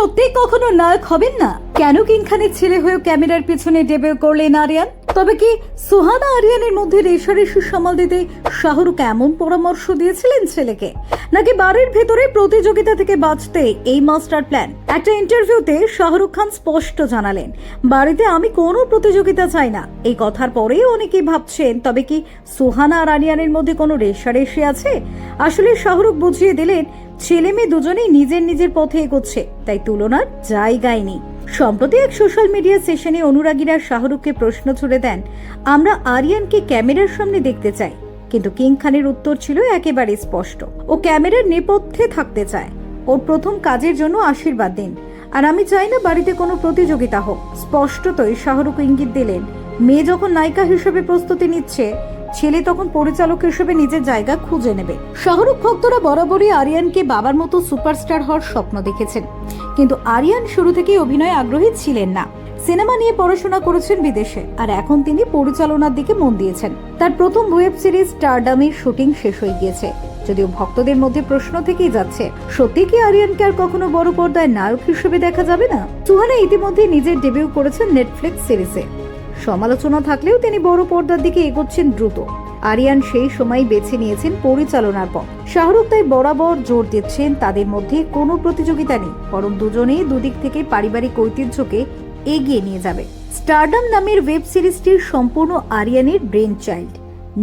সত্যি কখনো নায়ক হবেন না? কেন কিং খানের ছেলে হয়েও ক্যামেরার পিছনে ডেবিউ করলেন আরিয়ান? তবে কি সুহানা আরিয়ানের মধ্যে রেশারেশি সামাল দিতে শাহরুখ এমন পরামর্শ দিয়েছিলেন ছেলেকে? নাকি বাড়ির ভেতরে প্রতিযোগিতা থেকে বাঁচতে এই মাস্টার প্ল্যান? একটা ইন্টারভিউতে শাহরুখ খান স্পষ্ট জানালেন, বাড়িতে আমি কোনো প্রতিযোগিতা চাই না। এই কথার পরেই অনেকেই ভাবছেন, তবে কি সুহানা আর আরিয়ানের মধ্যে কোনো রেশারেশি আছে? আসলে শাহরুখ বুঝিয়ে দিলেন ছেলে মেয়ে দুজনেই নিজের নিজের পথে এগোচ্ছে, তাই তুলনার জায়গায় নেই। সম্প্রতি এক সোশ্যাল মিডিয়া সেশনে অনুরাগীরা শাহরুখকে প্রশ্ন ছুড়ে দেন, আমরা আরিয়ানকে ক্যামেরার সামনে দেখতে চাই। কিন্তু কিং খানের উত্তর ছিল একেবারে স্পষ্ট। ও ক্যামেরার নেপথ্যে থাকতে চায়। ওর প্রথম কাজের জন্য আশীর্বাদ দিন। আর আমি চাই না বাড়িতে কোনো প্রতিযোগিতা হোক। স্পষ্টতই শাহরুখ ইঙ্গিত দিলেন, মেয়ে যখন নায়িকা হিসেবে প্রস্তুতি নিচ্ছে ছেলে তখন পরিচালক হিসেবে নিজের জায়গা খুঁজে নেবে। শাহরুখ ভক্তরা বরাবরই আরিয়ানকে বাবার মতো সুপারস্টার হওয়ার স্বপ্ন দেখেছেন। কিন্তু আরিয়ান শুরু থেকেই অভিনয়ে আগ্রহী ছিলেন না। সিনেমা নিয়ে পড়াশোনা করেছেন বিদেশে, আর এখন তিনি পরিচালনার দিকে মন দিয়েছেন। তার প্রথম ওয়েব সিরিজ স্টারডামের শুটিং শেষ হয়ে গিয়েছে। যদিও ভক্তদের মধ্যে প্রশ্ন থেকেই যাচ্ছে, সত্যি কি আরিয়ানকে আর কখনো বড় পর্দায় নায়ক হিসেবে দেখা যাবে না? সুহানা ইতিমধ্যে নিজের ডেবিউ করেছেন নেটফ্লিক্স সিরিজে সমালোচনা থাকলেও তিনি বড় পর্দার দিকে এগোচ্ছেন দ্রুত। আরিয়ান সেই সময় বেছে নিয়েছেন পরিচালনার পথ শাহরুখ তাই বরাবর জোর দিচ্ছেন তাদের মধ্যে কোনো প্রতিযোগিতা নেই, বরং দুজনেই দুদিক থেকে পারিবারিক ঐতিহ্যকে এগিয়ে নিয়ে যাবে। স্টারডাম নামের ওয়েব সিরিজটির সম্পূর্ণ আরিয়ানের ব্রেন চাইল্ড।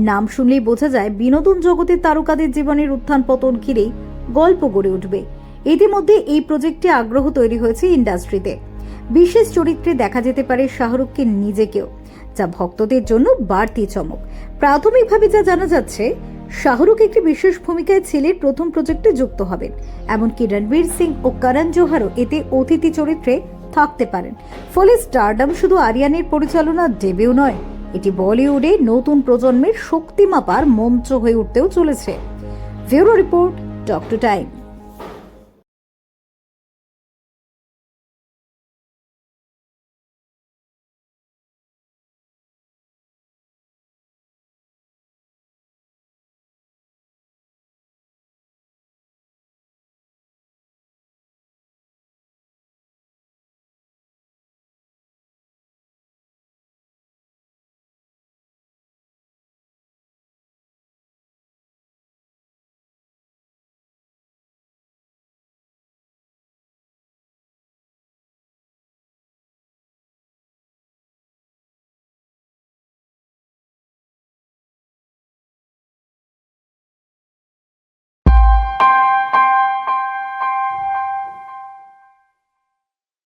নাম শুনলেই বোঝা যায় বিনোদন জগতের তারকাদের জীবনের উত্থান পতন ঘিরেই গল্প গড়ে উঠবে। ইতিমধ্যে এই প্রজেক্টে আগ্রহ তৈরি হয়েছে ইন্ডাস্ট্রিতে। বিশেষ চরিত্রে দেখা যেতে পারে শাহরুখকে নিজেকেও, যা ভক্তদের জন্য বাড়তি চমক। প্রাথমিকভাবে যা জানা যাচ্ছে, শাহরুখ একটি বিশেষ ভূমিকায় ছেলের প্রথম প্রজেক্টে যুক্ত হবেন। এমনকি রণবীর সিং ও করণ জোহারও এতে অতিথি চরিত্রে থাকতে পারেন। ফলে স্টারডাম শুধু আরিয়ানের পরিচালনা ডেবিউ নয়, এটি বলিউডে নতুন প্রজন্মের শক্তি মাপার মঞ্চ হয়ে উঠতেও চলেছে। Bureau report, doctor Times